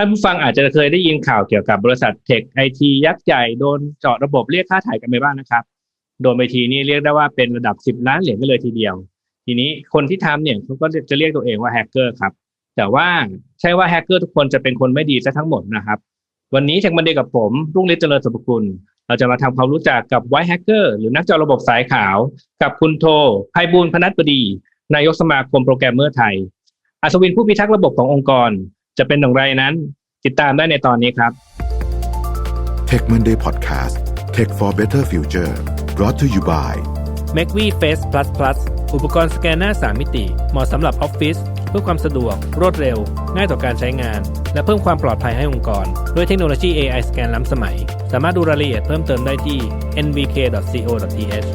ท่านผู้ฟังอาจจะเคยได้ยินข่าวเกี่ยวกับบริษัทเทคไอทียักษ์ใหญ่โดนเจาะระบบเรียกค่าถ่ายกันไปบ้างนะครับ โดนไปทีนี้เรียกได้ว่าเป็นระดับสิบล้านเหรียญกันเลยทีเดียว ทีนี้คนที่ทำเนี่ยเขาก็จะเรียกตัวเองว่าแฮกเกอร์ครับ แต่ว่าใช่ว่าแฮกเกอร์ทุกคนจะเป็นคนไม่ดีซะทั้งหมดนะครับ วันนี้จากมันเดกับผมรุ่งฤทธิ์เจริญสุภกุล เราจะมาทำความรู้จักกับไวท์แฮกเกอร์หรือนักเจาะระบบสายขาว กับคุณโทไพบูลพนัสบดี นายกสมาคมโปรแกรมเมอร์ไทย อัศวินผู้พิทักษ์ระบบขององค์กร จะเป็นอย่างไรนั้น ติดตามได้ในตอนนี้ครับ Tech Monday Podcast Tech for Better Future brought to you by m a c v Face Plus Plus อุปกรณ์สแกนหน้า 3 มิติ เหมาะสำหรับออฟฟิศเพื่อความสะดวก รวดเร็ว ง่ายต่อการใช้งาน และเพิ่มความปลอดภัยให้องค์กร ด้วยเทคโนโลยี AI สแกนล้ำสมัย สามารถดูรายละเอียดเพิ่มเติมได้ที่ nvk.co.th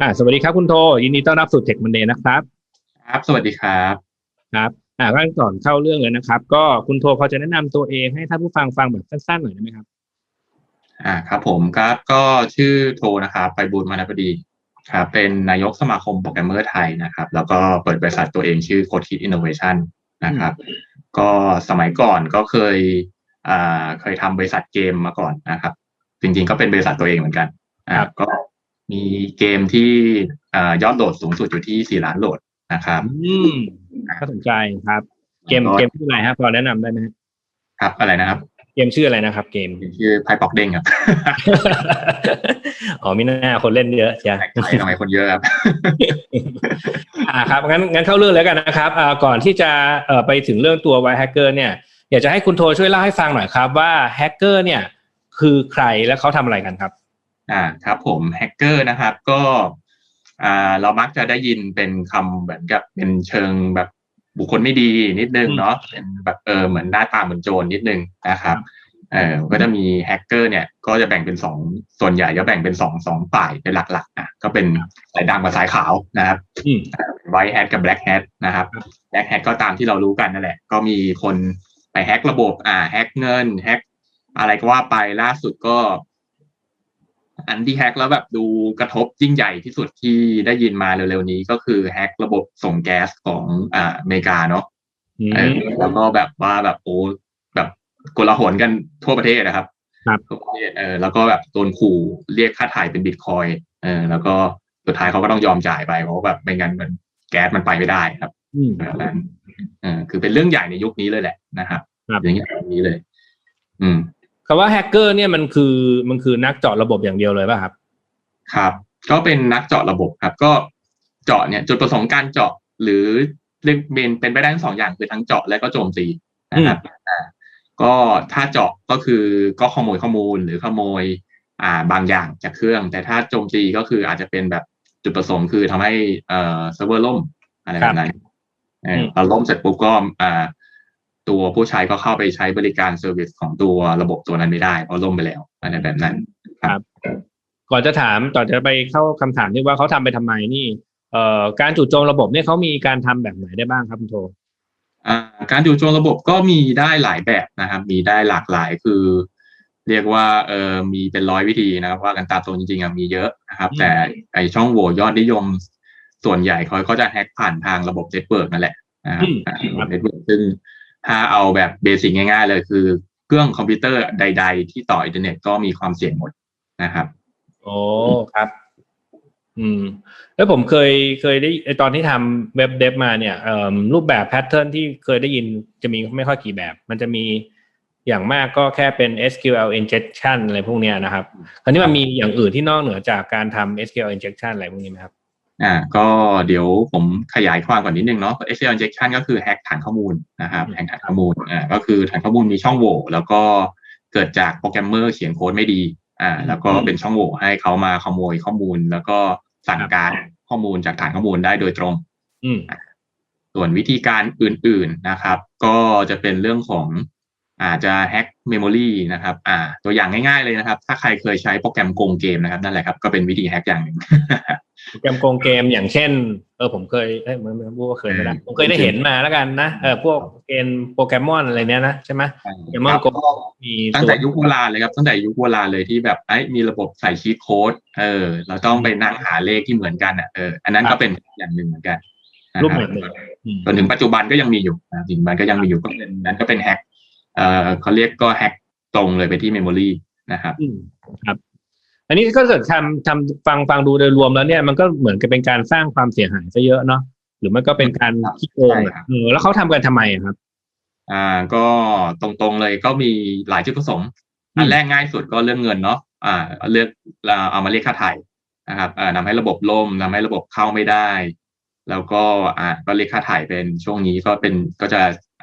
อ่าสวัสดีครับคุณโท ยินดีต้อนรับสู่ Tech Monday นะครับ ครับ สวัสดีครับ ครับอ่าก็ก่อนเข้าเรื่องเลยนะครับ ก็คุณโทพอจะแนะนำตัวเองให้ท่านผู้ฟังฟังแบบสั้นๆหน่อยได้ไหมครับ อ่าครับ ผมครับก็ชื่อโทนะครับไปบูลย์มานาพดีครับเป็นนายกสมาคมโปรแกรมเมอร์ไทยนะครับ แล้วก็เปิดบริษัทตัวเองชื่อ Code Kit Innovation นะครับ ก็สมัยก่อนก็เคยอ่าเคยทำบริษัทเกมมาก่อนนะครับ จริงๆก็เป็นบริษัทตัวเองเหมือนกันอ่าครับก็มีเกมที่อ่ายอดโหลดสูงสุดอยู่ที่ 4 ล้านโหลด นะครับ อืมก็สนใจครับ เกมเกมชื่ออะไรครับพอแนะนำได้ไหมฮะครับอะไรนะครับ เกมชื่ออะไรนะครับ เกมชื่อไพ่ปอกเด้งครับอ๋อมีหน้าคนเล่นเยอะจ้ะใช่ทำไมคนเยอะครับอ่าครับงั้นงั้นเข้าเรื่องแล้วกันนะครับอ่าก่อนที่จะเอ่อไปถึงเรื่องตัวไวแฮกเกอร์เนี่ยอยากจะให้คุณโทช่วยเล่าให้ฟังหน่อยครับ ว่าแฮกเกอร์เนี่ยคือใครและเขาทำอะไรกันครับ อ่าครับผมแฮกเกอร์นะครับ ก็ อ่าเรามักจะได้ยินเป็นคำเหมือนกับเป็นเชิงแบบบุคคลไม่ดีนิดนึงเนาะเป็นแบบเออเหมือนหน้าตาเหมือนโจรนิดนึงนะครับเออก็จะมีแฮกเกอร์เนี่ยก็จะแบ่งเป็นสองส่วนใหญ่จะแบ่งเป็นสองสองฝ่ายเป็นหลักๆอะก็เป็นสายดำกับสายขาวนะครับอืมไวท์แฮทกับแบล็กแฮทนะครับแบล็กแฮทก็ตามที่เรารู้กันนั่นแหละ ก็มีคนไปแฮกระบบอ่าแฮกเงินแฮกอะไรก็ว่าไปล่าสุดก็ อันที่แฮกแล้วแบบดูกระทบยิ่งใหญ่ที่สุดที่ได้ยินมาเร็วๆนี้ก็คือแฮกระบบส่งแก๊สของอ่าอเมริกาเนาะอืมเออแล้วก็แบบว่าแบบโอ้แบบโกลาหลกันทั่วประเทศนะครับครับทั่วประเทศเออแล้วก็แบบโดนขู่เรียกค่าถ่ายเป็นบิตคอยเออแล้วก็สุดท้ายเขาก็ต้องยอมจ่ายไปเพราะว่าแบบไม่งั้นมันแก๊สมันไปไม่ได้ครับอืมแบบนั้นเออคือเป็นเรื่องใหญ่ในยุคนี้เลยแหละนะครับครับอย่างนี้แบบนี้เลย อืม คำว่าแฮกเกอร์เนี่ยมันคือมันคือนักเจาะระบบอย่างเดียวเลยป่ะครับ ครับ ก็เป็นนักเจาะระบบครับ ก็เจาะเนี่ยจุดประสงค์การเจาะหรือเรียกเป็นเป็นไปได้ทั้งสองอย่างคือทั้งเจาะและก็โจมตีนะครับอ่าก็ถ้าเจาะก็คือก็ขโมยข้อมูลหรือขโมยอ่าบางอย่างจากเครื่อง แต่ถ้าโจมตีก็คืออาจจะเป็นแบบจุดประสงค์คือทำให้เอ่อเซิร์ฟเวอร์ล่มอะไรแบบนั้นเอออืมพอล่มเสร็จปุ๊บก็อ่า ตัวผู้ใช้ก็เข้าไปใช้บริการเซอร์วิสของตัวระบบตัวนั้นไม่ได้เพราะล่มไปแล้วอะไรแบบนั้นก่อนจะถามก่อนจะไปเข้าคำถามที่ว่าเขาทำไปทำไมนี่เอ่อการจู่โจมระบบเนี่ยเขามีการทำแบบไหนได้บ้างครับคุณโทอ่าการจู่โจมระบบก็มีได้หลายแบบนะครับ มีได้หลากหลายคือ เรียกว่าเออมีเป็นร้อยวิธีนะครับ ว่ากันตามตรงจริงๆอะมีเยอะนะครับอืมแต่ไอช่องโหว่ยอดนิยมส่วนใหญ่เขาก็จะแฮกผ่านทางระบบเน็ตเวิร์กนั่นแหละนะครับเน็ตเวิร์กซึ่ง ถ้าเอาแบบเบสิกง่ายๆเลยคือเครื่องคอมพิวเตอร์ใด ๆ ที่ต่ออินเทอร์เน็ตก็มีความเสี่ยงหมดนะครับโอ้ครับ อืม แล้วผมเคยเคยได้ตอนที่ทำเว็บเดฟมาเนี่ยรูปแบบแพทเทิร์นที่เคยได้ยินจะมีไม่ค่อยกี่แบบ มันจะมีอย่างมากก็แค่เป็น SQL injection อะไรพวกนี้นะครับ คราวนี้มันมีอย่างอื่นที่นอกเหนือจากการทำ SQL injection อะไรพวกนี้ไหมครับ อ่าก็เดี๋ยวผมขยายความก่อนนิดนึงเนาะ SQL injection ก็คือแฮกฐานข้อมูลนะครับอืมแฮกฐานข้อมูลอ่าก็คือฐานข้อมูลมีช่องโหว่แล้วก็เกิดจากโปรแกรมเมอร์เขียนโค้ดไม่ดีอ่าแล้วก็เป็นช่องโหว่ให้เขามาขโมยข้อมูล แล้วก็สั่งการข้อมูลจากฐานข้อมูลได้โดยตรงอืมส่วนวิธีการอื่นๆนะครับ ก็จะเป็นเรื่องของ อาจจะแฮ็กเมมโมรีนะครับอ่าตัวอย่างง่ายๆเลยนะครับ ถ้าใครเคยใช้โปรแกรมโกงเกมนะครับนั่นแหละครับก็เป็นวิธีแฮ็กอย่างหนึ่งโปรแกรมโกงเกมอย่างเช่น เออผมเคยเอ้ยไม่ไม่พูดว่าเคยไม่ได้เออผมเคยได้เห็นมาแล้วกันนะเออพวกเกมโปรแกรมมอนอะไรเนี้ยนะใช่ไหมโปเกมอนโกมีตั้งตัวแต่ยุคโบราณเลยครับตั้งแต่ยุคโบราณเลยที่แบบไอ้ยมีระบบใส่ชีทโค้ดเออ เราต้องไปนั่งหาเลขที่เหมือนกันอะเอออันนั้นก็เป็นอย่างหนึ่งเหมือนกันนะรูปคแบรับบหนึ่งอืมจนถึงปัจจุบันก็ยังมีอยู่นะถึงปัจจุบันก็ยังมีอยู่ก็เป็นนั้นก็เป็นแฮก เอ่อเขาเรียกก็แฮกตรงเลยไปที่เมมโมรีนะครับอืมครับ อันนี้ก็เกิดทำทำฟังฟังดูโดยรวมแล้วเนี่ยมันก็เหมือนกับเป็นการสร้างความเสียหายซะเยอะเนาะหรือมันก็เป็นการครับขี้โกงใช่อะครับเออแล้วเขาทำกันทำไมอะครับ อ่าก็ตรงๆเลยก็มีหลายจุดประสงค์อืมอันแรกง่ายสุดก็เรื่องเงินเนาะอ่าเลือกเราเอามาเรียกค่าไถ่นะครับอ่านำให้ระบบล่มทำให้ระบบเข้าไม่ได้ แล้วก็อ่าก็เรียกค่าไถ่เป็นช่วงนี้ก็เป็นก็จะ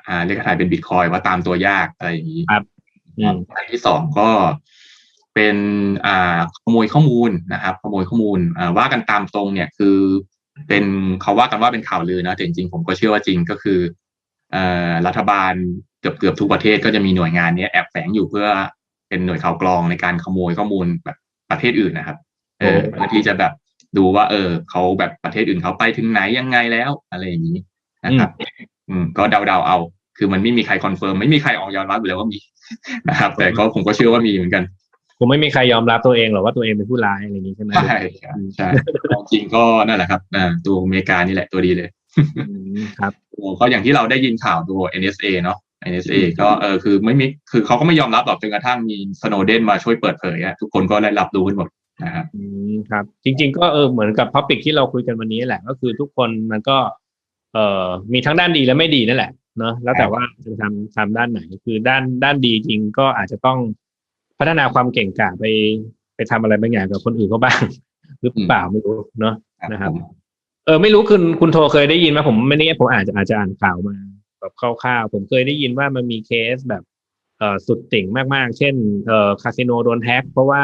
อ่าเรียกค่าไถ่เป็นบิตคอยว่าตามตัวยากอะไรอย่างนี้ครับอืมอันที่สองก็เป็นอ่าขโมยข้อมูลนะครับ ขโมยข้อมูลอ่าว่ากันตามตรงเนี่ยคือเป็นเขาว่ากันว่าเป็นข่าวลือนะแต่จริงๆผมก็เชื่อว่าจริงก็คือเอ่อรัฐบาลเกือบเกือบทุกประเทศก็จะมีหน่วยงานเนี้ยแอบแฝงอยู่เพื่อเป็นหน่วยข่าวกรองในการขโมยข้อมูลแบบประเทศอื่นนะครับ เออโอ้เพื่อที่จะแบบดูว่า เออเขาแบบประเทศอื่นเขาไปถึงไหนยังไงแล้ว อะไรอย่างนี้นะครับ อืมก็เดาๆเอา คือมันไม่มีใครคอนเฟิร์มไม่มีใครออกยอมรับอยู่แล้วว่ามีนะครับ แต่ก็ผมก็เชื่อว่ามีเหมือนกันคงไม่มีใครยอมรับตัวเองหรอกว่าตัวเองเป็นผู้ร้ายอะไรอย่างนี้ใช่ไหมใช่ครับใช่จริงก็นั่นแหละครับอ่าตัวอเมริกานี่แหละตัวดีเลยอืมครับก็อย่างที่เราได้ยินข่าวตัว NSA เนาะ NSA ก็เออคือไม่มีคือเขาก็ไม่ยอมรับหรอกจนกระทั่งมีสโนเดนมาช่วยเปิดเผยอะทุกคนก็ได้รับรู้กันหมดนะครับอืมครับ จริง ๆ ก็เออเหมือนกับท็อปิกที่เราคุยกันวันนี้แหละ ก็คือทุกคนมันก็ เอ่อมีทั้งด้านดีและไม่ดีนั่นแหละเนาะแล้วแต่ว่าจะทำทำด้านไหนคือด้านด้านดีจริงก็อาจจะต้องพัฒนาความเก่งกาจไปไปทำอะไรบางอย่างกับคนอื่นเขาบ้าง หรือเปล่าไม่รู้เนาะนะครับผมเออไม่รู้คุณคุณโทรเคยได้ยินไหมผมไม่แน่ผมอาจจะอาจจะอ่านข่าวมาแบบคร่าวๆผมเคยได้ยินว่ามันมีเคสแบบเอ่อสุดติ่งมากๆ เช่นเอ่อคาสิโนโดนแฮ็กเพราะว่า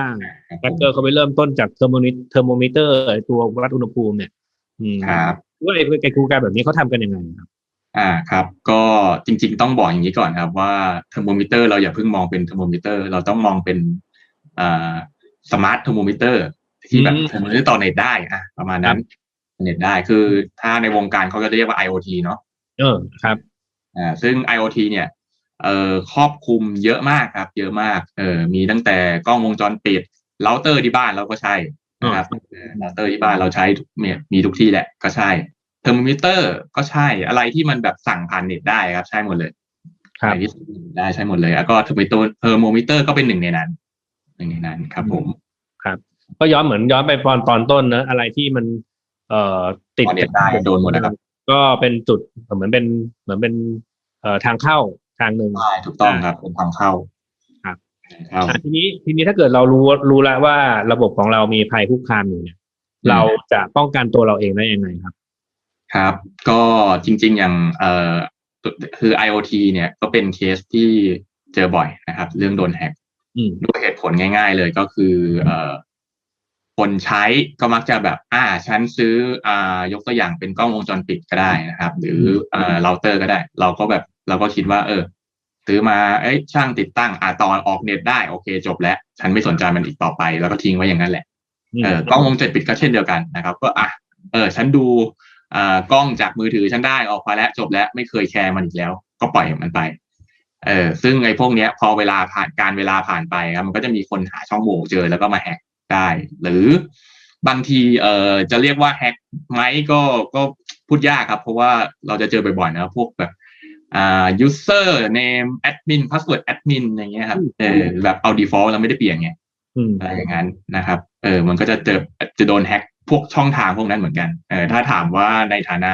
แฮกเกอร์เขาไปเริ่มต้นจากเทอร์โมมิเทอร์โมมิเตอร์ตัววัดอุณหภูมิเนี่ยอืมครับ ว่าไอ้ไอ้กูการแบบนี้เขาทำกันยังไงครับอ่าครับก็จริง ๆ ต้องบอกอย่างนี้ก่อนครับ ว่าเทอร์โมมิเตอร์เราอย่าเพิ่งมองเป็นเทอร์โมมิเตอร์ เราต้องมองเป็นอ่าสมาร์ทเทอร์โมมิเตอร์ที่แบบอืมเทอร์โมมิเตอร์ต่อเน็ตได้อะประมาณนั้นเน็ตได้คือถ้าในวงการเขาก็จะเรียกว่า IoT เนาะเออครับอ่าซึ่ง IoT เนี่ยเอ่อครอบคลุมเยอะมากครับ เยอะมากเออมีตั้งแต่กล้องวงจรปิดเราเตอร์ที่บ้านเราก็ใช่นะครับเออเราเตอร์ที่บ้านเราใช้เนี่ยมีทุกที่แหละก็ใช่ เทอร์โมมิเตอร์ก็ใช่อะไรที่มันแบบสั่งผ่านเน็ตได้ครับใช่หมดเลยครับอะไรที่สั่งผ่านเน็ตได้ใช่หมดเลยแล้วก็เทอร์โมมิเตอร์เทอร์โมมิเตอร์ก็เป็นหนึ่งในนั้นหนึ่งในนั้นครับผมก็ย้อนเหมือนย้อนไปตอนตอนต้นเนอะอะไรที่มัน เอ่อติดพอเน็ตได้โดนหมดนะครับ ก็เป็นจุดเหมือนเป็นเหมือนเป็น เอ่อทางเข้าทางหนึ่งใช่ถูกต้องครับเป็นทางเข้าครับครับอะทีนี้ทีนี้ถ้าเกิดเรารู้รู้แล้วว่าระบบของเรามีภัยคุกคามอยู่เนี่ยอืมเราจะป้องกันตัวเราเองได้ยังไงครับ ครับ ก็จริง ๆ อย่างเอ่อคือ IoT เนี่ยก็เป็นเคสที่เจอบ่อยนะครับ เรื่องโดนแฮ็กอืมด้วยเหตุผลง่าย ๆ เลยก็คือเอ่อคนใช้ก็มักจะแบบ อ่า ฉันซื้ออ่ายกตัวอย่างเป็นกล้องวงจรปิดก็ได้นะครับ หรือเอ่อเราเตอร์ก็ได้ เราก็แบบเราก็คิดว่า เออซื้อมาเอ้ยช่างติดตั้งอ่าตอนออกเน็ตได้โอเค จบแล้ว ฉันไม่สนใจมันอีกต่อไป แล้วก็ทิ้งไว้อย่างนั้นแหละเออกล้องวงจรปิดก็เช่นเดียวกันนะครับ ก็อะเออ ฉันดูอ่า กล้องจากมือถือฉันได้ออกมาแล้วจบแล้วไม่เคยแคร์มันอีกแล้ว ก็ปล่อยมันไปเออซึ่งไอ้พวกเนี้ยพอเวลาผ่านการเวลาผ่านไปครับมันก็จะมีคนหาช่องโหว่เจอแล้วก็มาแฮกได้ หรือบางทีเออจะเรียกว่าแฮกไหมก็ก็พูดยากครับ เพราะว่าเราจะเจอบ่อยๆนะพวกแบบอ่า user name admin password admin อย่างเงี้ยครับเออแบบเอา default เราไม่ได้เปลี่ยนไงอืมอะไรอย่างนั้นนะครับ เออมันก็จะเจอจะโดนแฮ็ก พวกช่องทางพวกนั้นเหมือนกันเออถ้าถามว่าในฐานะ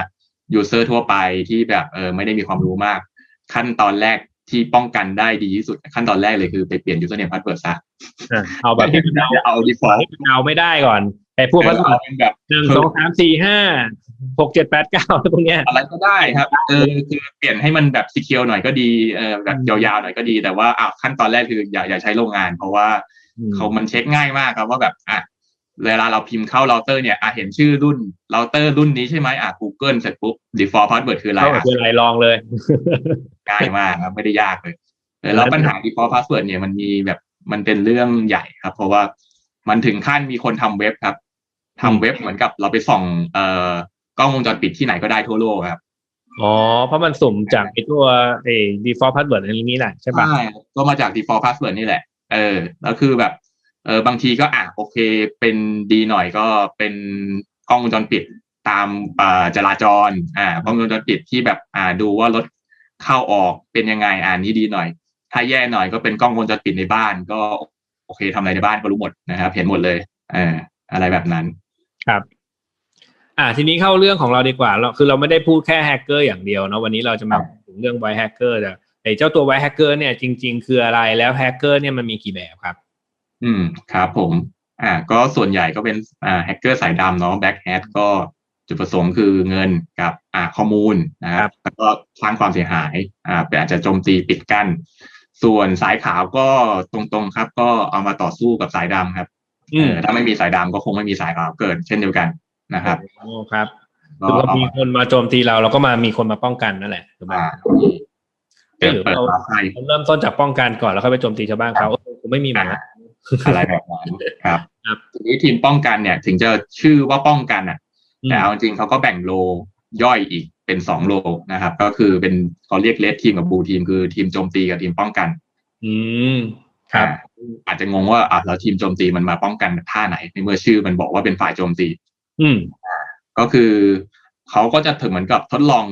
ยูเซอร์ทั่วไปที่แบบเออไม่ได้มีความรู้มาก ขั้นตอนแรกที่ป้องกันได้ดีที่สุด ขั้นตอนแรกเลยคือไปเปลี่ยน username password ซะอะเอาแบบที่มันเอาเอา default ที่มันเอาไม่ได้ก่อนไอ้พวกเอพัอสดุเอาเป็นแบบหนึ่งสองสามสี่ห้าหกเจ็ดแปดเก้าพวกเนี้ยอะไรก็ได้ครับเออคือเปลี่ยนให้มันแบบ secure หน่อยก็ดีเออแบบยาวๆหน่อยก็ดีแต่ว่าอ้าวขั้นตอนแรกคืออย่าอย่าใช้โรงงาน เพราะว่าอืมเขามันเช็คง่ายมากครับว่าแบบอะ เวลาเราพิมพ์เข้าเราเตอร์เนี่ยอะเห็นชื่อรุ่นเราเตอร์รุ่นนี้ใช่ไหมอะ Google เสร็จปุ๊บ default password คืออะไรเข้าอะคืออะไรลองเลยง่ายมากครับไม่ได้ยากเลยเออแล้วปัญหา default password เนี่ยมันมีแบบมันเป็นเรื่องใหญ่ครับ เพราะว่ามันถึงขั้นมีคนทำเว็บครับทำเว็บเหมือนกับเราไปส่องเอ่อกล้องวงจรปิดที่ไหนก็ได้ทั่วโลกครับอ๋อ เพราะมันสุ่มจากไอ้ตัวไอ้ default password อันนี้แหละใช่ปะก็มาจาก default password นี่แหละ เออ แล้วคือแบบ เออบางทีก็อะโอเค เป็นดีหน่อยก็เป็นกล้องวงจรปิดตามอ่าจราจรอ่ากล้องวงจรปิดที่แบบอ่าดูว่ารถเข้าออกเป็นยังไงอ่านนี้ดีหน่อย ถ้าแย่หน่อยก็เป็นกล้องวงจรปิดในบ้าน ก็โอเคทำอะไรในบ้านก็รู้หมดนะครับ เห็นหมดเลยเอออะไรแบบนั้นครับอ่าทีนี้เข้าเรื่องของเราดีกว่าเราคือเราไม่ได้พูดแค่แฮกเกอร์อย่างเดียวเนาะวันนี้เราจะมาครับถึงเรื่องไวแฮกเกอร์แต่ไอ้เจ้าตัวไวแฮกเกอร์เนี่ยจริง ๆ คืออะไรแล้วแฮกเกอร์เนี่ยมันมีกี่แบบครับ อืมครับผม อ่า ก็ส่วนใหญ่ก็เป็นอ่าแฮกเกอร์สายดำเนาะแบ็กแฮดก็จุดประสงค์คือเงินกับอ่าข้อมูลนะครับ แล้วก็สร้างความเสียหายอ่าเป็นอาจจะโจมตีปิดกั้น ส่วนสายขาวก็ตรงๆครับ ก็เอามาต่อสู้กับสายดำครับอืมเออถ้าไม่มีสายดำก็คงไม่มีสายขาวเกิด เช่นเดียวกันนะครับโอ้ครับก็คือพอเอามีมาคนมาโจมตีเราเราก็มามีคนมาป้องกันนั่นแหละถูกไหมอ่าเอ้เปิยดหรือเปิดเราฝาไฟเริ่มต้นจากป้องกันก่อนแล้วค่อยไปโจมตีชาวบ้านเขาเออผมไม่มีเหมือนกัน อะไรแบบนั้นครับครับทีนี้ทีมป้องกันเนี่ย ถึงจะชื่อว่าป้องกันอะอืมแต่เอาจริงๆเขาก็แบ่งโลย่อยอีกเป็นสองโลนะครับ ก็คือเป็นเขาเรียกเลสทีมกับบูทีมคือทีมโจมตีกับทีมป้องกัน อืมครับอ่าอาจจะงงว่าอะแล้วทีมโจมตีมันมาป้องกันท่าไหนในเมื่อชื่อมันบอกว่าเป็นฝ่ายโจมตี อืมก็คือเขาก็จะถึงเหมือนกับทดลอง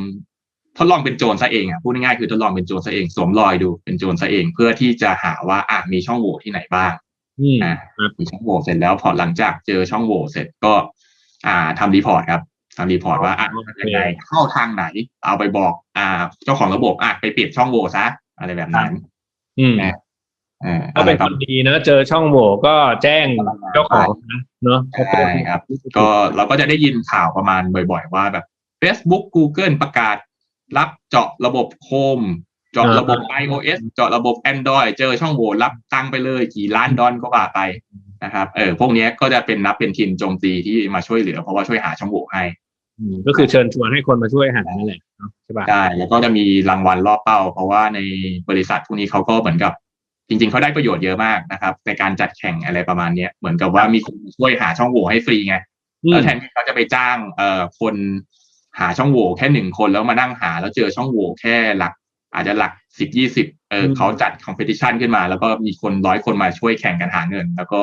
ทดลองเป็นโจรซะเองอะพูดง่ายๆคือทดลองเป็นโจรซะเองสวมรอยดูเป็นโจรซะเอง เพื่อที่จะหาว่าอะมีช่องโหว่ที่ไหนบ้าง อืมอ่าครับมีช่องโหว่เสร็จแล้วพอหลังจากเจอช่องโหว่เสร็จก็ อ่าทำรีพอร์ตครับทำรีพอร์ตว่าอะยังไงเข้าทางไหน เอาไปบอก อ่า เจ้าของระบบอะไปปิดช่องโหว่ซะอะไรแบบนั้น อืมนะเออถ้าเป็นอะไรครับนดีเนอะเจอช่องโหว่ก็แจ้งเจ้าของนะเนอะใช่ครับ ก็เราก็จะได้ยินข่าวประมาณบ่อย ๆ ว่าแบบ Facebook Google ประกาศรับเจาะระบบโคม เจาะระบบ iOS เจาะระบบ Android เจอช่องโหว่รับตังค์ไปเลย กี่ล้านดอลก็ว่าไปนะครับ เออพวกเนี้ยก็จะเป็นนับเป็นทีมโจมตีที่มาช่วยเหลือ เพราะว่าช่วยหาช่องโหว่ให้อืมก็คือเชิญชวนให้คนมาช่วยหานั่นแหละเนอะใช่ป่ะได้แล้วก็จะมีรางวัลรอบเป้า เพราะว่าในบริษัทพวกนี้เขาก็เหมือนกับ จริง ๆเขาได้ประโยชน์เยอะมากนะครับ ในการจัดแข่งอะไรประมาณเนี้ยเหมือนกับว่ามีคนช่วยหาช่องโหว่ให้ฟรีไงอืแล้มวแทนที่เขาจะไปจ้างเอ่อคนหาช่องโหว่แค่หนึ่งคนแล้วมานั่งหา แล้วเจอช่องโหว่แค่หลัก อาจจะหลักสิบยี่สิบเอออืมเขาจัดคอมเพติชันขึ้นมา แล้วก็มีคนร้อยคนมาช่วยแข่งกันหาเงิน แล้วก็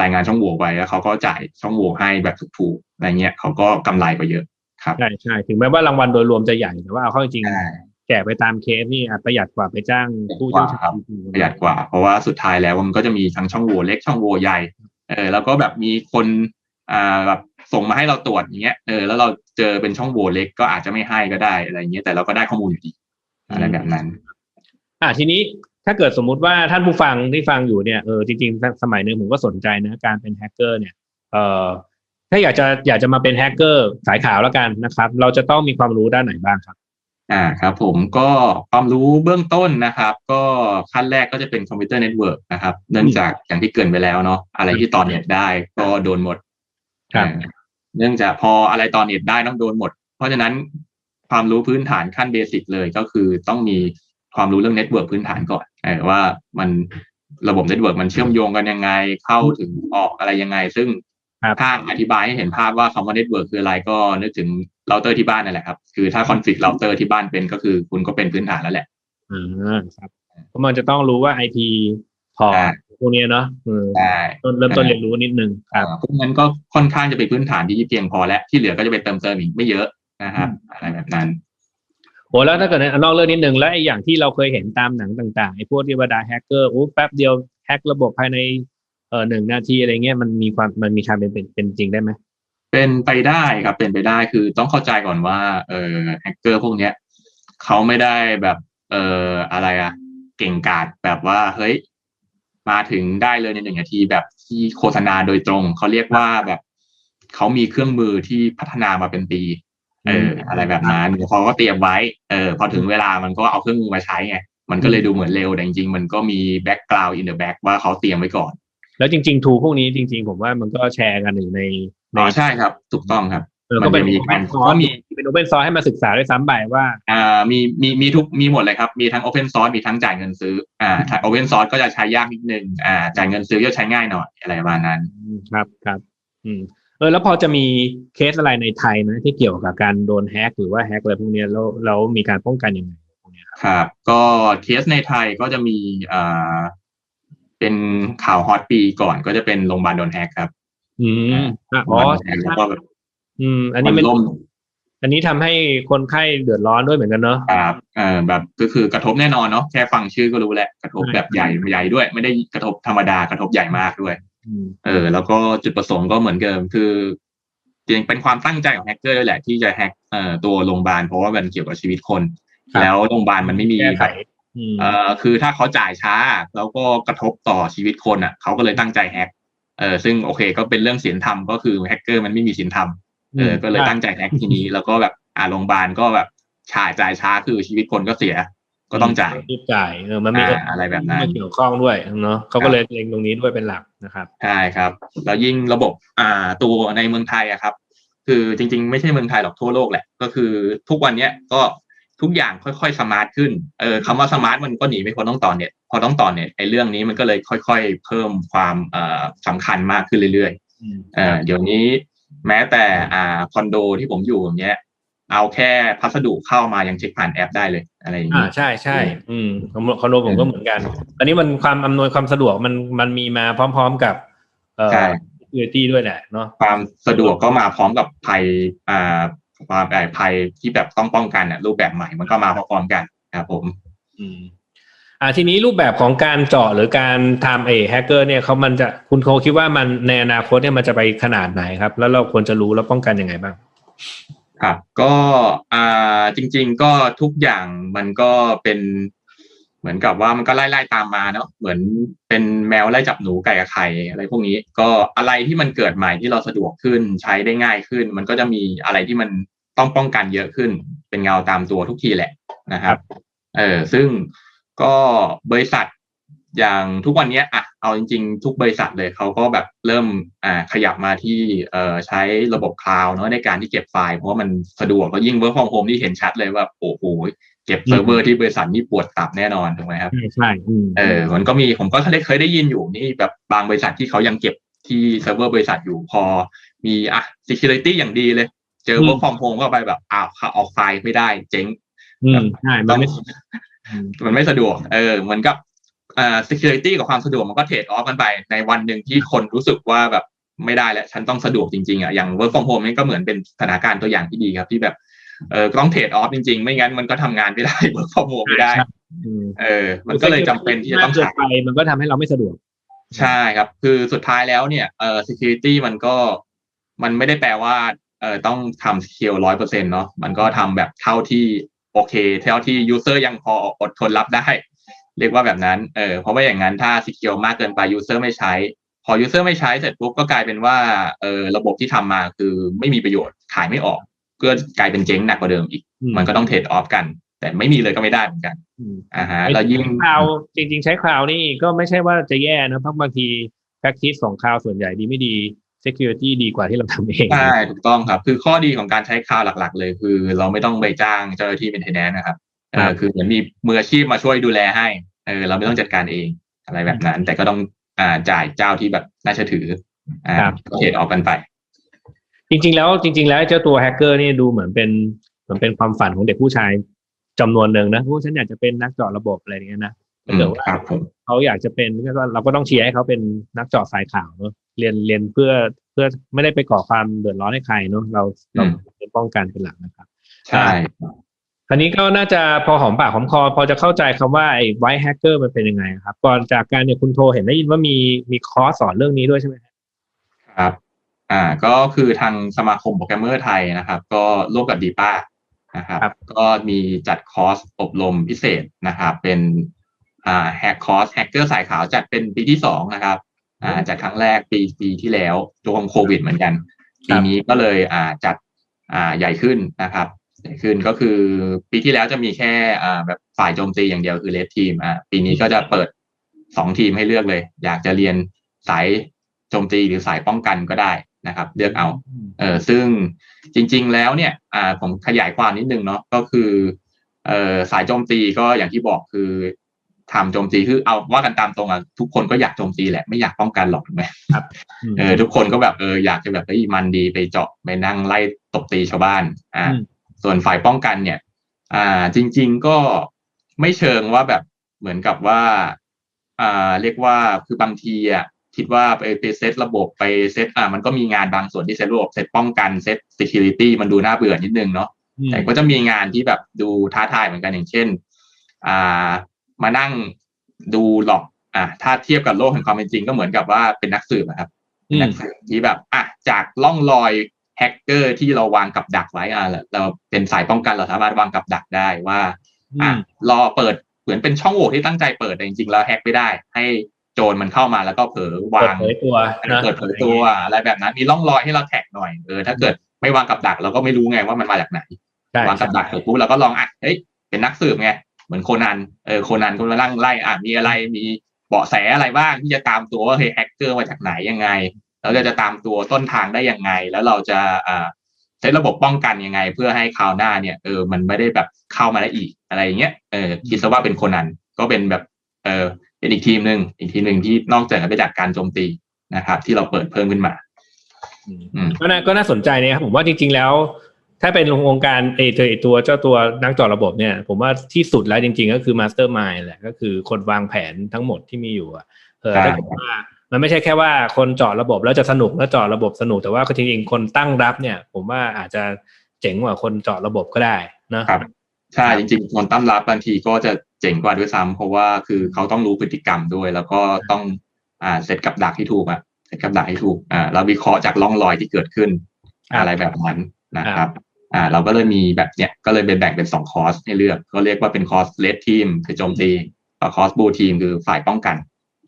รายงานช่องโหว่ไว้แล้วเขาก็จ่ายช่องโหว่ให้แบบถูกๆอะไรเงี้ยเขาก็กำไรไปเยอะครับใช่ใช่ถึงแม้ว่ารางวัลโดยรวมจะใหญ่แต่ว่าเอาเข้าจริงใช่แจกไปตามเคสนี่อาจประหยัดกว่าไปจ้างผู้เชี่ยวชาญประหยัดกว่า เพราะว่าสุดท้ายแล้วมันก็จะมีทั้งช่องโหว่เล็กช่องโหว่ใหญ่เออแล้วก็แบบมีคนอ่าแบบส่งมาให้เราตรวจอย่างเงี้ยเออแล้วเราเจอเป็นช่องโหว่เล็กก็อาจจะไม่ให้ก็ได้อะไรเงี้ยแต่เราก็ได้ข้อมูลอยู่ดี อะไรแบบนั้น อ่าทีนี้ถ้าเกิดสมมุติว่าท่านผู้ฟังที่ฟังอยู่เนี่ยเออจริงๆ สมัยหนึ่งผมก็สนใจนะการเป็นแฮกเกอร์เนี่ยเออถ้าอยากจะอยากจะมาเป็นแฮกเกอร์สายขาวแล้วกันนะครับ เราจะต้องมีความรู้ด้านไหนบ้างครับ อ่าครับผมก็ความรู้เบื้องต้นนะครับ ก็ขั้นแรกก็จะเป็นคอมพิวเตอร์เน็ตเวิร์กนะครับ เนื่องจากอย่างที่เกรินไปแล้วเนาะอะไรที่ต่อเน็ตได้ก็โดนหมดครับเออเนื่องจากพออะไรต่อเน็ตได้ต้องโดนหมด เพราะฉะนั้น ความรู้พื้นฐานขั้นเบสิกเลยก็คือต้องมีความรู้เรื่องเน็ตเวิร์กพื้นฐานก่อนเออว่ามันระบบเน็ตเวิร์กมันเชื่อมโยงกันยังไงเข้าถึงออกอะไรยังไง ซึ่งครับถ้าอธิบายให้เห็นภาพว่าคำว่าเน็ตเวิร์กคืออะไรก็นึกถึงเราเตอร์ที่บ้านนั่นแหละครับ คือถ้าคอนฟิกเราเตอร์ที่บ้านเป็นก็คือคุณก็เป็นพื้นฐานแล้วแหละอ่าครับเพราะมันจะต้องรู้ว่า IP พออ่าพวกเนี้ยเนาะเออได้ต้นเริ่มต้นเรียนรู้นิดนึงครับพวกนั้นก็ค่อนข้างจะเป็นพื้นฐานที่เพียงพอแล้วที่เหลือก็จะไปเติมเติมอีกไม่เยอะ นะครับอะไรแบบนั้นโอ้แล้วถ้าเกิดนอกเรื่องนิดนึงแล้วไอ้อย่างที่เราเคยเห็นตามหนังต่างๆไอ้พวกที่บรรดาแฮกเกอร์โอ้แป๊บเดียวแฮกระบบภายในเอ่อหนึ่งนาทีอะไรเงี้ยมันมีความมันมีทางเป็นเป็นเป็นจริงได้ไหมเป็นไปได้ครับเป็นไปได้คือต้องเข้าใจก่อนว่าเออแฮกเกอร์พวกเนี้ยเขาไม่ได้แบบเอออะไรอะเก่งกาจแบบว่าเฮ้ยมาถึงได้เลยในหนึ่งนาทีแบบที่โฆษณาโดยตรงเขาเรียกว่าแบบเขามีเครื่องมือที่พัฒนามาเป็นปี เอออะไรแบบนั้นเขาก็เตรียมไว้เออพอถึงเวลามันก็เอาเครื่องมือมาใช้ไงมันก็เลยดูเหมือนเร็วแต่จริงๆ มันก็มีแบ็กกราวด์อินเดอะแบ็กว่าเขาเตรียมไว้ก่อน แล้วจริงๆทูพวกนี้จริง ๆ ผมว่ามันก็แชร์กันอยู่ในในอ๋อใช่ครับ ถูกต้องครับเออก็เป็นมันจะมีโอเพการนซอร์ก็สมีเป็นโอเพนซอร์ให้มาศึกษาด้วยซ้ำไปว่าอ่ามีมีมีทุกมีหมดเลยครับ มีทั้ง Open Source มีทั้งจ่ายเงินซื้ออ่าถ้า Open Source ก็จะใช้ยากนิดนึงอ่าจ่ายเงินซื้อก็ใช้ง่ายหน่อยอะไรประมาณนั้นอืมครับครับ อืมเออแล้วพอจะมีเคสอะไรในไทยไหมที่เกี่ยวกับการโดนแฮกหรือว่าแฮกอะไรพวกเนี้ยแล้วแล้วมีการป้องกันยังไงพวกเนี้ยครับครับ ก็เคสในไทยก็จะมีอ่าเป็นข่าวฮอตปีก่อนก็จะเป็นโรงพยาบาลโดนแฮกครับ อืมอะโรงอ๋พอยาบาลโดนแฮกแล้วก็แบบอืม อันนี้มัมันนล่มอันนี้ทำให้คนไข้เดือดร้อนด้วยเหมือนกันเนาะครับเออแบบก็คือกระทบแน่นอนเนาะแค่ฟังชื่อก็รู้แหละกระทบใช่แบบใหญ่ใหญ่ด้วย ไม่ได้กระทบธรรมดากระทบใหญ่มากด้วยอืม เออ แล้วก็จุดประสงค์ก็เหมือนเดิมคือจริงๆเป็นความตั้งใจของแฮกเกอร์ด้วยแหละ ที่จะแฮกเอ่อตัวโรงพยาบาลเพราะว่ามันเกี่ยวกับชีวิตคน แล้วโรงพยาบาลมันไม่มีแก้ไขแบบอืมเอ่อคือถ้าเขาจ่ายช้า แล้วก็กระทบต่อชีวิตคนอะเขาก็เลยตั้งใจแฮกเออซึ่งโอเค ก็เป็นเรื่องศีลธรรมก็คือแฮกเกอร์มันไม่มีศีลธรรมเออก็เลยตั้งใจแฮกทีนี้ แล้วก็แบบอ่าโรงพยาบาลก็แบบจ่ายจ่ายช้าคือชีวิตคนก็เสีย ก็ต้องจ่ายรีบจ่ายเออมันมีอ่าอะไรแบบนั้นมาเกี่ยวข้องด้วยเนาะเขาก็เลยเล็งตรงนี้ด้วยเป็นหลักนะครับใช่ครับแล้วยิ่งระบบอ่าตัวในเมืองไทยอะครับ คือจริง ๆ ไม่ใช่เมืองไทยหรอกทั่วโลกแหละ ก็คือทุกวันเนี้ยก็ทุกอย่างค่อยๆสมาร์ทขึ้นเออคำว่าสมาร์ทมันก็หนีไม่พ้นต้องต่อเน็ตพอต้องต่อเน็ตไอ้เรื่องนี้มันก็เลยค่อยๆ เพิ่มความเอ่อสำคัญมากขึ้นเรื่อยๆเออเดี๋ยวนี้แม้แต่อ่าคอนโดที่ผมอยู่อย่างเงี้ย เอาแค่พัสดุเข้ามายังเช็คผ่านแอปได้เลยอะไรอย่างอ่านี้ใช่ใช่อืมของคอนโดผมก็เหมือนกันอันนี้มันความอำนวยความสะดวกมันมันมีมาพร้อม ๆกับ เอ่อใช่เอตี้ด้วยแหละเนาะความสะดวกก็มาพร้อมกับภัยอ่าความไอ้ภัยที่แบบต้องป้องกันอะรูปแบบใหม่มันก็มาพร้อมๆกันครับผม อืมอ่าทีนี้รูปแบบของการเจาะหรือการทำเอแฮกเกอร์เนี่ยเขามันจะคุณโคคิดว่ามันในอนาคตเนี่ยมันจะไปขนาดไหนครับ แล้วเราควรจะรู้แล้วป้องกันยังไงบ้าง ครับก็อ่าจริง ๆ ก็ทุกอย่างมันก็เป็นเหมือนกับว่ามันก็ไล่ๆตามมาเนาะเหมือนเป็นแมวไล่จับหนูไก่กับไข่อะไรพวกนี้ ก็อะไรที่มันเกิดใหม่ที่เราสะดวกขึ้นใช้ได้ง่ายขึ้น มันก็จะมีอะไรที่มันต้องป้องกันเยอะขึ้น เป็นเงาตามตัวทุกทีแหละนะครับ เออซึ่งก็บริษัท อย่างทุกวันเนี้ยอะเอาจริง ๆ ทุกบริษัทเลยเขาก็แบบเริ่มอ่าขยับมาที่เอ่อใช้ระบบคลาวด์เนาะในการที่เก็บไฟล์ เพราะว่ามันสะดวกแล้วยิ่ง work from home ที่เห็นชัดเลยว่าโอ้โหเก็บเซิร์ฟเวอร์ที่บริษัทนี่ปวดตับแน่นอนถูกไหมครับใช่ใช่อืมเออมันก็มีผมก็เคยได้เคยได้ยินอยู่นี่แบบบางบริษัทที่เขายังเก็บที่เซิร์ฟเวอร์บริษัทอยู่พอมีอะ security อย่างดีเลย เจอ work from home ก็ไปแบบอ้าวออกไฟล์ไม่ได้เจ๊งอืมใช่มันไม่อืมมันไม่สะดวก เออเหมือนกับ อ่า security กับความสะดวกมันก็เทรดออฟกันไป ในวันหนึ่งที่คนรู้สึกว่าแบบไม่ได้แล้วฉันต้องสะดวกจริงๆอะอย่าง work from home นี่ก็เหมือนเป็นสถานการณ์ตัวอย่างที่ดีครับ ที่แบบเออต้องเทรดออฟจริงๆ ไม่งั้นมันก็ทำงานไม่ได้ work from home ไม่ได้อืมเออ มันก็เลยจำเป็นที่จะต้องมากเกินใช้ไปมันก็ทำให้เราไม่สะดวก ใช่ครับ คือสุดท้ายแล้วเนี่ยเอ่อ security มันก็มันไม่ได้แปลว่าเอ่อต้องทำ secure ร้อยเปอร์เซ็นเนาะมันก็ทำแบบเท่าที่โอเค เท่าที่ user ยังพออดทนรับได้ เรียกว่าแบบนั้น เออ เพราะว่าอย่างนั้นถ้า secure มากเกินไป user ไม่ใช้ พอ user ไม่ใช้เสร็จปุ๊บก็กลายเป็นว่า เออ ระบบที่ทำมาคือไม่มีประโยชน์ ขายไม่ออก ก็กลายเป็นเจ๊งหนักกว่าเดิมอีกอืมมันก็ต้องเทรดออฟกัน แต่ไม่มีเลยก็ไม่ได้เหมือนกันอืมอ่าฮะแล้วยิ่งคลาวจริง ๆ ใช้คลาวนี่ก็ไม่ใช่ว่าจะแย่นะ เพราะบางที practice ของคลาวส่วนใหญ่ดีไม่ดี security ดีกว่าที่เราทำเอง ใช่ ถูกต้องครับ คือข้อดีของการใช้คลาวด์หลัก ๆ เลย คือ เราไม่ต้องไปจ้างเจ้าหน้าที่เป็นเทนแนนนะครับ เอครัอบคือเหมือนมีมืออาชีพมาช่วยดูแลให้เออเราไม่ต้องจัดการเองอะไรแบบนั้น แต่ก็ต้องอ่าจ่ายเจ้าที่แบบน่าเชื่อถืออ่าครับเทรดออกกันไป จริง ๆ แล้วจริง ๆ แล้วเจ้าตัวแฮกเกอร์นี่ดูเหมือนเป็นเหมือนเป็นความฝันของเด็กผู้ชายจำนวนหนึ่งนะว่าฉันอยากจะเป็นนักเจาะระบบอะไรอย่างเงี้ยนะถ้าเกิดว่าครับผมเขาอยากจะเป็นก็เราก็ต้องเชียร์ให้เขาเป็นนักเจาะสายข่าวเนอะเรียนเรียนเพื่อเพื่อไม่ได้ไปก่อความเดือดร้อนให้ใครเนอะเราเราเป็นป้องกันเป็นหลักนะครับ ใช่ คราวนี้ก็น่าจะพอหอมปากหอมคอ พอจะเข้าใจคำว่าไอ้ไวท์แฮกเกอร์มันเป็นยังไงครับ ก่อนจากการเนี่ยคุณโทรเห็นได้ยินว่ามีมีคอร์สสอนเรื่องนี้ด้วยใช่ไหมครับครับ อ่าก็คือทางสมาคมโปรแกรมเมอร์ไทยนะครับ ก็ร่วมกับดีป้านะครับ ก็มีจัดคอร์สอบรมพิเศษนะครับ เป็นอ่าแฮกคอร์สแฮกเกอร์สายขาวจัดเป็นปีที่สองนะครับ อ่าจัดครั้งแรกปีปีที่แล้วช่วงโควิดเหมือนกันปีนี้ก็เลยอ่าจัดอ่าใหญ่ขึ้นนะครับใหญ่ ขึ้นก็คือปีที่แล้วจะมีแค่อ่าแบบฝ่ายโจมตีอย่างเดียวคือเลดทีมอ่าปีนี้ก็จะเปิดสองทีมให้เลือกเลย อยากจะเรียนสายโจมตีหรือสายป้องกันก็ได้นะครับ เลือกเอาเออซึ่งจริง ๆ แล้วเนี่ยอ่าผมขยายความนิดนึงเนาะก็คือเออสายโจมตีก็อย่างที่บอกคือทำโจมตีคือเอาว่ากันตามตรงอะทุกคนก็อยากโจมตีแหละไม่อยากป้องกันหรอกถูกไหมมเออทุกคนก็แบบเอออยากจะแบบเฮ้ยมันดีไปเจาะไปนั่งไล่ตบตีชาวบ้านอ่าอืม ส่วนฝ่ายป้องกันเนี่ย อ่าจริง ๆก็ไม่เชิงว่าแบบเหมือนกับว่า อ่าเรียกว่าคือบางทีอะคิดว่าไปไปเซตระบบไปเซตอ่ามันก็มีงานบางส่วนที่เซตระบบเซตป้องกันเซต security มันดูน่าเบื่อนิดนึงเนาะอืมแต่ก็จะมีงานที่แบบดูท้าทายเหมือนกันอย่างเช่น อ่ามานั่งดูหลอกอ่าถ้าเทียบกับโลกแห่งความเป็นจริงก็เหมือนกับว่าเป็นนักสืบอะครับอืมนักสืบที่แบบอะจากล่องรอย แฮกเกอร์ที่เราวางกับดักไว้อะเราเป็นสายป้องกันเราสามารถวางกับดักได้ว่าอะรอเปิดเหมือนเป็นช่องโหว่ที่ตั้งใจเปิดแต่จริงๆแล้วแฮกไม่ได้ ให้โจรมันเข้ามาแล้วก็เผลอวาเปิดงเผยตัวนะเปิดเผยตัวอะไรแบบนั้นมีร่องรอยให้เราแท็กหน่อยเออถ้าเกิดไม่วางกับดักเราก็ไม่รู้ไงว่ามันมาจากไหนใช่วางกับดักเสร็จปุ๊บเราก็ลองอะเฮ้ยเป็นนักสืบไงเหมือนโคนันเออโคนันก็มาลั่งไล่อะมีอะไรมีเบาะแสอะไรบ้างที่จะตามตัวว่าเฮ้ยแฮกเกอร์มาจากไหนยังไง แล้วเราจะตามตัวต้นทางได้ยังไง แล้วเราจะอ่าใช้ระบบป้องกันยังไง เพื่อให้คราวหน้าเนี่ยเออมันไม่ได้แบบเข้ามาได้อีกอะไรอย่างเงี้ยเออคิดซะว่าเป็นโคนันก็เป็นแบบเออเป็นอีกทีมหนึ่งอีกทีมหนึ่งที่นอกจากไปจากการโจมตีนะครับ ที่เราเปิดเพิ่มขึ้นมาอืมก็น่าก็น่าสนใจนะครับผมว่าจริง ๆ แล้ว ถ้าเป็นวงการไอตัวไอ้ตัวเจ้าตัวนักเจอระบบเนี่ย ผมว่าที่สุดแล้วจริง ๆ ก็คือมาสเตอร์มายแหละก็คือคนวางแผนทั้งหมดที่มีอยู่อะเออใช่ถ้าเกิดว่า มันไม่ใช่แค่ว่าคนเจาะระบบแล้วจะสนุกแล้วเจาะระบบสนุกแต่ว่าจริงๆคนตั้งรับเนี่ย ผมว่าอาจจะเจ๋งกว่าคนเจาะระบบก็ได้เนอะครับใช่จริงๆคนตั้งรับบางทีก็จะเจ๋งกว่าด้วยซ้ำเพราะว่าคือเขาต้องรู้พฤติกรรมด้วย แล้วก็ต้องอ่าเซตกับดักที่ถูกอะเซตกับดักให้ถูกอ่าแล้ววิเคราะห์จากร่องรอยที่เกิดขึ้น อะไรแบบนั้นนะครับอ่าเราก็เลยมีแบบเนี้ยก็เลยเป็นแบ่งเป็นสองคอร์สให้เลือก ก็เรียกว่าเป็นคอร์สเลดทีมคือโจมตีกับคอร์สบูทีมคือฝ่ายป้องกัน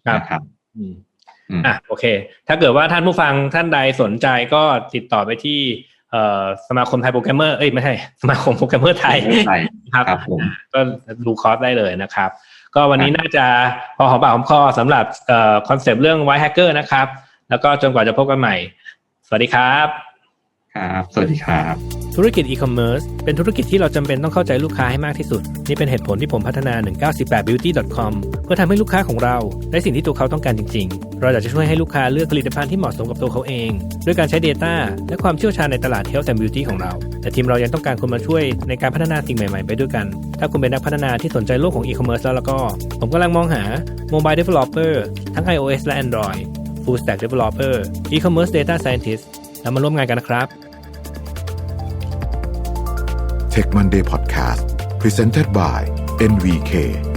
ครับนะครับ อืมอืมอะโอเค ถ้าเกิดว่าท่านผู้ฟังท่านใดสนใจก็ติดต่อไปที่เอ่อสมาคมไทยโปรแกรมเมอร์เอ้ยไม่ใช่สมาคมโปรแกรมเมอร์ไทยใช่ครับครับผมก็ดูคอร์สได้เลยนะครับ ก็วันนี้น่าจะพอหอมปากหอมคอสำหรับเอ่อคอนเซปต์เรื่องไวท์แฮกเกอร์นะครับ แล้วก็จนกว่าจะพบกันใหม่ สวัสดีครับ ครับ สวัสดีครับ ธุรกิจอีคอมเมิร์ซเป็นธุรกิจที่เราจำเป็นต้องเข้าใจลูกค้าให้มากที่สุด นี่เป็นเหตุผลที่ผมพัฒนา 198beauty.com เพื่อทำให้ลูกค้าของเราได้สิ่งที่ตัวเขาต้องการจริง ๆ เราอยากจะช่วยให้ลูกค้าเลือกผลิตภัณฑ์ที่เหมาะสมกับตัวเขาเอง ด้วยการใช้ Data และความเชี่ยวชาญในตลาด Health and Beauty ของเรา แต่ทีมเรายังต้องการคนมาช่วยในการพัฒนาสิ่งใหม่ๆ ไปด้วยกัน ถ้าคุณเป็นนักพัฒนาที่สนใจโลกของอีคอมเมิร์ซแล้วแล้วก็ ผมกำลังมองหา Mobile Developer ทั้ง iOS และ Android Full Stack Developer E-commerce Data Scientist แล้วมาร่วมงานกันนะครับ Tech Monday Podcast Presented by NVK